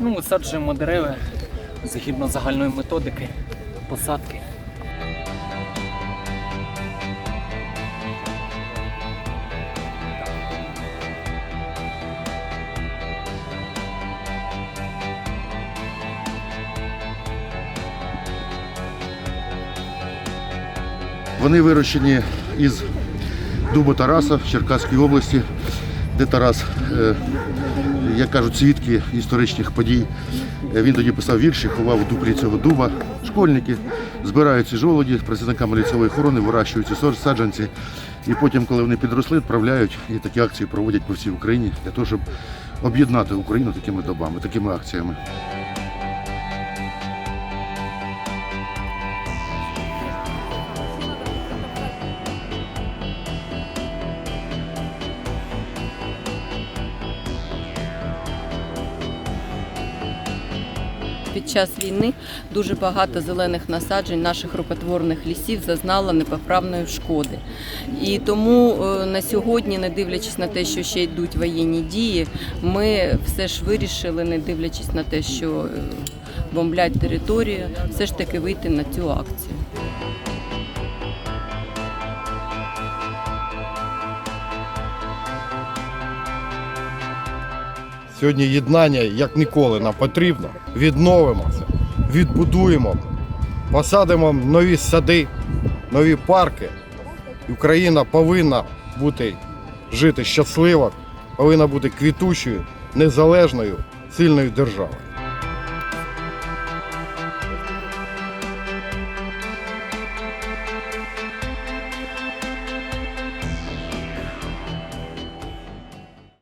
Ну, висаджуємо дерева згідно загальної методики посадки. Вони вирощені із дуба Тараса в Черкаській області, де Тарас, е, як кажуть, свідки історичних подій. Е, Він тоді писав вірші, ховав у дуплі цього дуба. Школьники збираються жолоді з працівниками лісової охорони вирощують саджанці. І потім, коли вони підросли, відправляють і такі акції проводять по всій Україні для того, щоб об'єднати Україну такими добами, такими акціями. Під час війни дуже багато зелених насаджень наших рукотворних лісів зазнало непоправної шкоди. І тому е, на сьогодні, не дивлячись на те, що ще йдуть воєнні дії, ми все ж вирішили, не дивлячись на те, що е, бомблять територію, все ж таки вийти на цю акцію. Сьогодні єднання як ніколи нам потрібно. Відновимося, відбудуємо, посадимо нові сади, нові парки. Україна повинна бути жити щасливо, повинна бути квітучою, незалежною, сильною державою.